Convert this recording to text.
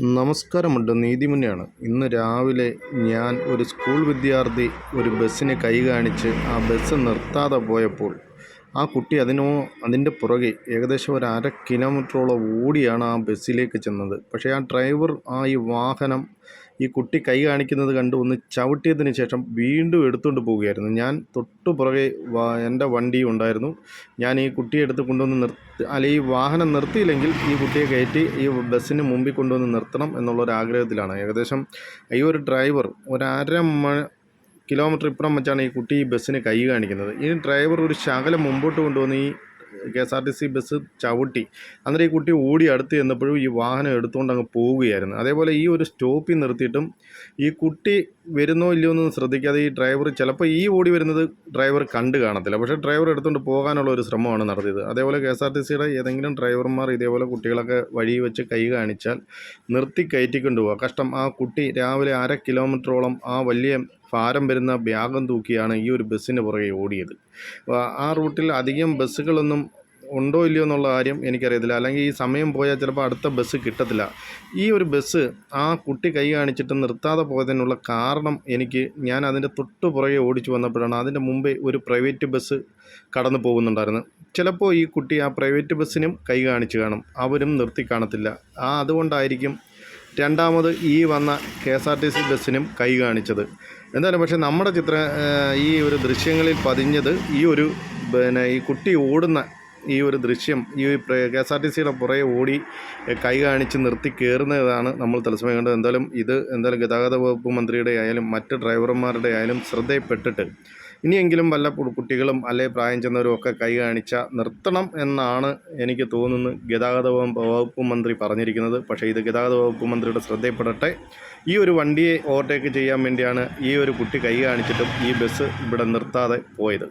നമസ്കാരമുണ്ട്. നീതിമുന്നയാണ്. ഇന്ന് രാവിലെ ഞാൻ ഒരു സ്കൂൾ വിദ്യാർത്ഥി ഒരു ബസ്സിനെ കൈ കാണിച്ച് ആ ബസ് നിർത്താതെ പോയപ്പോൾ ആ കുട്ടി അതിനോ അതിന്റെ പുറകെ ഏകദേശം ഒരു അര കിലോമീറ്ററോളം ഓടിയാണ് ആ ബസ്സിലേക്ക് ചെന്നത്. പക്ഷേ ആ ഡ്രൈവർ ആ ഈ വാഹനം ഈ കുട്ടി കൈ കാണിക്കുന്നത് കണ്ട് ഒന്ന് ചവിട്ടിയതിന് ശേഷം വീണ്ടും എടുത്തുകൊണ്ട് പോവുകയായിരുന്നു. ഞാൻ തൊട്ടു പുറകെ എന്റെ വണ്ടി ഉണ്ടായിരുന്നു. ഞാൻ ഈ കുട്ടിയെ എടുത്ത് കൊണ്ടുവന്ന് നിർത്തി അല്ല ഈ വാഹനം നിർത്തിയില്ലെങ്കിൽ ഈ കുട്ടിയെ കയറ്റി ഈ ബസ്സിന് മുമ്പിൽ കൊണ്ടുവന്ന് നിർത്തണം എന്നുള്ളൊരാഗ്രഹത്തിലാണ് ഏകദേശം ഈ ഒരു ഡ്രൈവർ ഒരു അര മ കിലോമീറ്റർ ഇപ്പുറം വെച്ചാണ് ഈ കുട്ടി ഈ ബസ്സിന് കൈ കാണിക്കുന്നത്. ഈ ഡ്രൈവർ ഒരു ശകലം മുമ്പോട്ട് കൊണ്ടുവന്ന് ഈ K S R T C bus ചവിട്ടി. അന്നേരം ഈ കുട്ടി ഓടി അടുത്ത് ചെന്നപ്പോഴും ഈ വാഹനം എടുത്തുകൊണ്ട് അങ്ങ് പോവുകയായിരുന്നു. അതേപോലെ ഈ ഒരു സ്റ്റോപ്പിൽ നിർത്തിയിട്ടും ഈ കുട്ടി വരുന്നോ ഇല്ലയോ എന്നൊന്നും ശ്രദ്ധിക്കാതെ ഈ ഡ്രൈവർ ചിലപ്പോൾ ഈ ഓടി വരുന്നത് ഡ്രൈവർ കണ്ട് കാണത്തില്ല. പക്ഷേ ഡ്രൈവർ എടുത്തുകൊണ്ട് പോകാനുള്ള ഒരു ശ്രമമാണ് നടത്തിയത്. അതേപോലെ കെ എസ് ആർ ടി സിയുടെ ഏതെങ്കിലും ഡ്രൈവർമാർ ഇതേപോലെ കുട്ടികളൊക്കെ വഴി വെച്ച് കൈ കാണിച്ചാൽ നിർത്തി കയറ്റിക്കൊണ്ട് പോവുക കഷ്ടം. ആ കുട്ടി രാവിലെ അര കിലോമീറ്ററോളം ആ വലിയ ഭാരം വരുന്ന ബ്യാഗം തൂക്കിയാണ് ഈ ഒരു ബസ്സിന് പുറകെ ഓടിയത്. ആ റൂട്ടിൽ അധികം ബസ്സുകളൊന്നും ഉണ്ടോ ഇല്ലയോ എന്നുള്ള കാര്യം എനിക്കറിയത്തില്ല. അല്ലെങ്കിൽ ഈ സമയം പോയാൽ ചിലപ്പോൾ അടുത്ത ബസ് കിട്ടത്തില്ല. ഈ ഒരു ബസ് ആ കുട്ടി കൈ കാണിച്ചിട്ട് നിർത്താതെ പോയതിനുള്ള കാരണം എനിക്ക് ഞാൻ അതിന്റെ തൊട്ട് പുറകെ ഓടിച്ചു വന്നപ്പോഴാണ് അതിന്റെ മുമ്പേ ഒരു പ്രൈവറ്റ് ബസ് കടന്നു പോകുന്നുണ്ടായിരുന്നു. ചിലപ്പോൾ ഈ കുട്ടി ആ പ്രൈവറ്റ് ബസ്സിനും കൈ കാണിച്ചു കാണും. അവരും നിർത്തി കാണത്തില്ല. ആ അതുകൊണ്ടായിരിക്കും രണ്ടാമത് ഈ വന്ന K S R T C ബസ്സിനും കൈ കാണിച്ചത്. എന്തായാലും പക്ഷേ നമ്മുടെ ചിത്ര ഈ ഒരു ദൃശ്യങ്ങളിൽ പതിഞ്ഞത് ഈ ഒരു പിന്നെ ഈ കുട്ടി ഓടുന്ന ഈ ഒരു ദൃശ്യം ഈ കെ എസ് ആർ ടി സിയുടെ പുറകെ ഓടി കൈ കാണിച്ച് നിർത്തി കയറുന്നതാണ് നമ്മൾ തത്സമയം കണ്ടത്. എന്തായാലും ഇത് എന്തായാലും ഗതാഗത വകുപ്പ് മന്ത്രിയുടെ ആയാലും മറ്റ് ഡ്രൈവർമാരുടെ ആയാലും ശ്രദ്ധയിൽപ്പെട്ടിട്ട് ഇനിയെങ്കിലും വല്ല കുട്ടികളും അല്ലെ പ്രായം ചെന്നവരും ഒക്കെ കൈ കാണിച്ച നിർത്തണം എന്നാണ് എനിക്ക് തോന്നുന്നത് ഗതാഗത വകുപ്പ് മന്ത്രി പറഞ്ഞിരിക്കുന്നത്. പക്ഷേ ഇത് ഗതാഗത വകുപ്പ് മന്ത്രിയുടെ ശ്രദ്ധയിൽപ്പെടട്ടെ. ഈ ഒരു വണ്ടിയെ ഓവർടേക്ക് ചെയ്യാൻ വേണ്ടിയാണ് ഈ ഒരു കുട്ടി കൈ കാണിച്ചിട്ടും ഈ ബസ് ഇവിടെ നിർത്താതെ പോയത്.